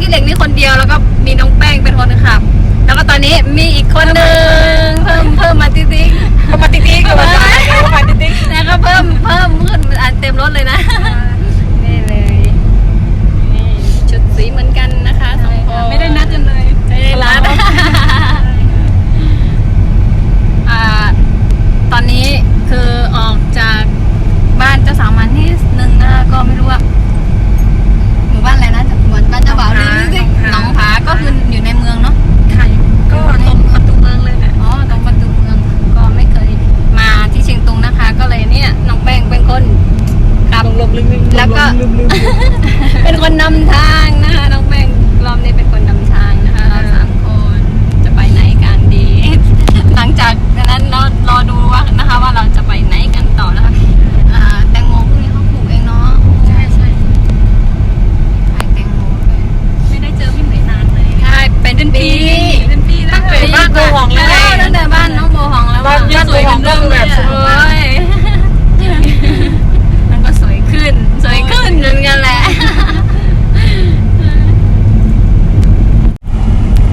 กิเหล็กนี่คนเดียวแล้วก็มีน้องแป้งเป็นคนขับ แล้วก็ตอนนี้มีอีกคนหนึ่งเพิ่มเพิ่มมาติ๊กติ๊ก เข้ามาติ๊กติ๊กเข้ามาเข้ามาติ๊กติ๊ก แล้วก็เพิ่มเพิ่มขึ้นอันเต็มรถเลยนะ นี่เลยนี่ชุดสีเหมือนกันนะคะสองคน ไม่ได้นัดกันเลย ไม่ได้นัดอ่าตอนนี้คือออกจากบ้านเจ้าสาวมาที่หนึ่งนะคะก็ไม่รู้ว่าหมู่บ้านอะไรนะเหมือนบ้านเจ้าบ่าวเลยหนองผาก็คืออยู่ในเมืองเนาะ ก็ตรงประตูเมืองเลยแหละ อ๋อตรงประตูเมืองก็ไม่เคยมาที่เชียงตุงนะคะ ก็เลยเนี่ยน้องแป้งเป็นคนขับ ลงๆลึงๆ แล้วก็ ลืมๆ เป็นคนนำทางนะคะน้องแป้งรอบนี้เป็นคนนำทางนะคะเราสามคนจะไปไหนกันดี หลังจากนั้นเรารอดูว่านะคะว่าเราจะไปไหนกันต่อนะคะอ่าแตงโมพวกนี้เขาปลูกเองเนาะ ใช่ใช่ ขายแตงโมด้วย ไม่ได้เจอพี่เหมยนานเลย ใช่เป็นปี เป็นปีแล้ว ตั้งแต่บ้านโบหองเลย เออตั้งแต่บ้านน้องโบหองแล้ว บ้าน อะ บ้านโบหองก็คือแบบ โอ้ยมันก็สวยขึ้น สวยขึ้นเหมือนกันแหละ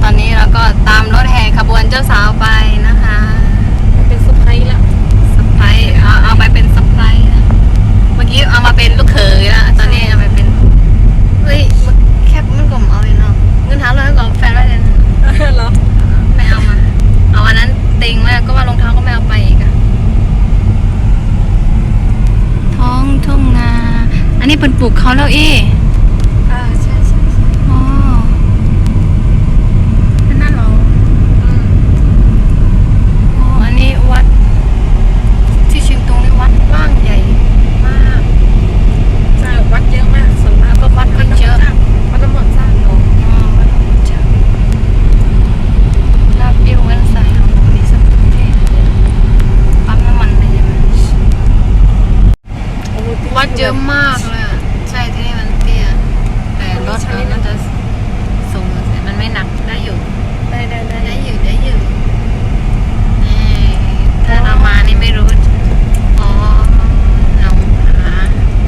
ตอนนี้เราก็ตามรถแห่ขบวนเจ้าสาวไปนะคะ เป็นเซอร์ไพรส์แล้ว สไปเอาเอาไปเป็นสไปนะเมื่อกี้เอามาเป็นลูกเขยละตอนนี้เอาไปเป็น เฮ้ยมันแคบมันกลมเอาเลยเนาะเงินหาเลยก่อนแฟนไว้เลยนะ เหรอ ไม่เอามา เอาอันนั้นติ งแล้วก็ว่ารองเท้าก็ไม่เอาไปอีกอะท้องทุ่งนา อันนี้เป็นปลูกเขาแล้วเอ๊ะ อ่าใช่ใช่ใช่ อ๋อ นั่นน่ะเหรอ อ๋อ อันนี้วัด ที่เชียงตุงนี่วัดกว้างใหญ่มาก ใช่วัดเยอะมากส่วนมากก็วัด วัดเยอะ วัดน้ำมนต์สร้างเนาะ อ๋อวัดหลวงพ่อลาบอิวกันใส่ของผมนี่สักประเทศปั๊มน้ำมันเลยใช่ไหม วัด เยอะมากเลยอะใช่ที่นี่มันเตี้ย แต่รถเราน่าจะสูงแต่มันไม่หนักได้อยู่ ได้ได้ได้ ได้อยู่ได้อยู่นี่ถ้าเรามานี่ไม่รู้ อ๋อหนองผา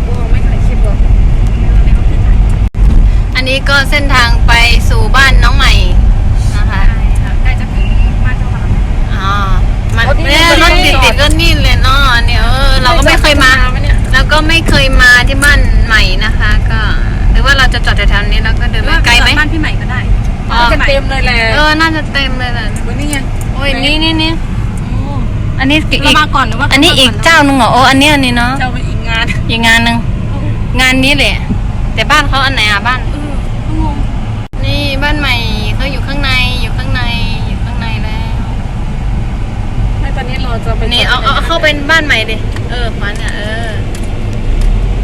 โอ้ไม่ถ่ายคลิปหรอ อันนี้ก็เส้นทางไปสู่บ้านน้องใหม่นะคะ ใช่ค่ะใกล้จะถึงบ้านเจ้าบ่าว อ๋อ มันเนี่ยรถติดติดๆก็นี่เลยเนาะเนี่ยเออเราก็ไม่เคยมา เนี่ย แล้วก็ไม่เคยมาที่บ้านใหม่นะคะ ก็ หรือว่าเราจะจอดแถวๆนี้แล้วก็เดินไปไกลไหม บ้านพี่ใหม่ก็ได้ อ๋อ กันเต็มเลยแหละเออ น่าจะเต็มเลยแหละวันนี้ไงโอ้ยนี่นี่นี่อันนี้อีกเรามาก่อนหรือว่าอันนี้อีกเจ้านึงเหรอโอ้อันนี้อันนี้เนาะเจ้าไปอีกงานอีกงานหนึ่งงานนี้แหละ แต่บ้านเขาอันไหนอะบ้านเออก็งงนี่บ้านใหม่เขาอยู่ข้างในอยู่ข้างในอยู่ข้างในแล้วไม่ตอนนี้เราจะไปนี่เอาเอาเอาเข้าเป็นบ้านใหม่ดิเออขวัญอะเออ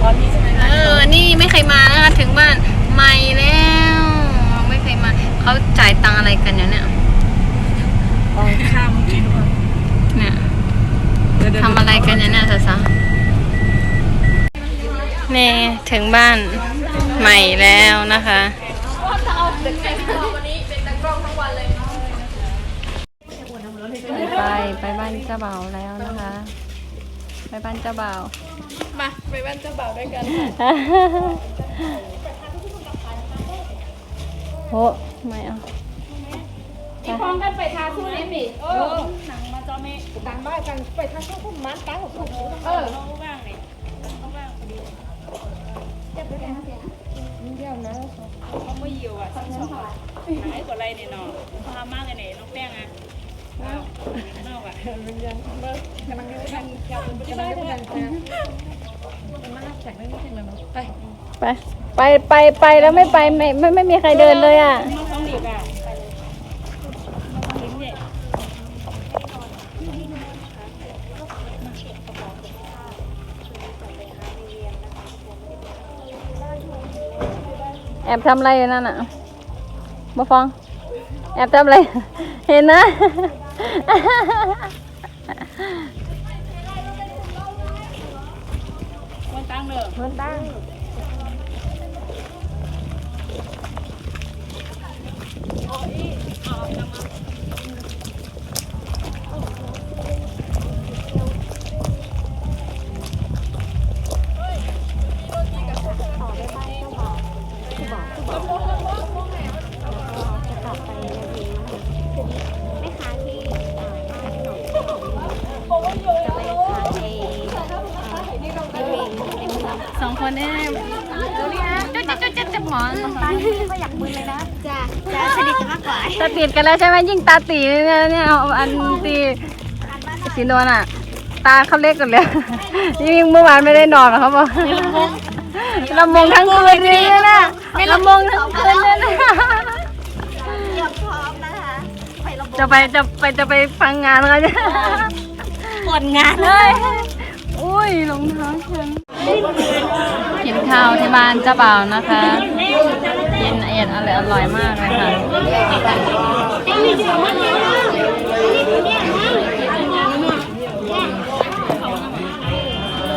ตอนนี้ใช่ไหมคะเออ นี่ไม่เคยมานะคะถึงบ้านใหม่แล้วเราไม่เคยมา เขาจ่ายตังค์อะไรกันอยู่เนี่ยตอนข้ามกินก่อนเนี่ยเดี๋ยวเดี๋ยวทำอะไรกันเนี่ยนะสาวๆนี่ถึงบ้านใหม่แล้วนะคะไปไปบ้านเจ้าบ่าวแล้วนะคะ ไปบ้านเจ้าบ่าวมาไปบ้านเจ้าบ่าวด้วยกันโอ้ ไม่เอาพร้อมกันไปทาสู้เลยมิเออหนังมาจอเมดังบ้านกันไปทาสู้พุ่มมันตั้งของเออเขาว่างเลยเขาว่างพอดีเจ็บด้วยนะเสียเดียวนะเขาไม่ยิวอะทั้งสองหายกว่าไรเนี่ยเนาะพามากเลยเนี่ยน้องแป้งอะว้าวนอกอะมันยังเบิกกำลังดูทันยาวเป็นปฏิบัติการมันน่าแจกไม่แข็งเลยมั้งไปไปไปไปไปแล้วไม่ไปไม่ไม่ไม่มีใครเดินเลยอะ น้องต้องดีอะลิ้นเนี่ยแอบทำอะไรนั่นอะมาฟังแอบทำอะไร เห็นนะวันตั้งเนอะวันตั้ง แม่ค้าที่จะไปขายในในเมืองในเองสองคนนี่ยจุ๊ดจุ๊ดจุ๊ดจุ๊ดหมอนตาที่อยากมือเลยนะจะจะสนิทกันมากกว่าตาติดกันแล้วใช่ไหมยิ่งตาตีเนี่ยเนี่ยเอาอันตีสีนวลอะ ตาเขาเล็กกันเลยยิ่งเมื่อวานไม่ได้นอนอเขาบอกลำมงทั้งคืนนี่นะลำมงทั้งคืนเลยนะ จะไปจะไปจะไปฟังงานเขาจะผลงานเฮ้ยอุ้ยรองเท้าฉันกินข้าวที่บ้านเจ้าบ่าวนะคะกินเอ็ดอร่อยอร่อยมากเลยค่ะ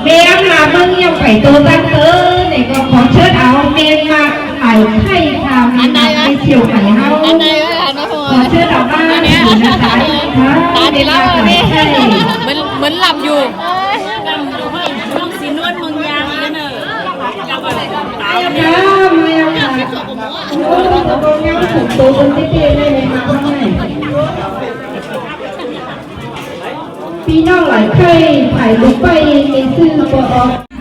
เมียมาเบิ่งยังไปตัวตั้งเตอเนี่ยก็ขอเชิญเอาเมียมาไข่ไข่ค่ะมีมาไปเฉียวไข่เฮา เชิญเอาบ้านอยู่นะคะตาดีแล้วเนี่ยเหมือนเหมือนหลับอยู่จ้ามายังค่ะโอ้ตะโกนยังถูกตัวคนที่เตี้ยได้เลยมาข้างในพี่น้องหลายไข่ไข่ลูกไปมีซื้อบ่ออก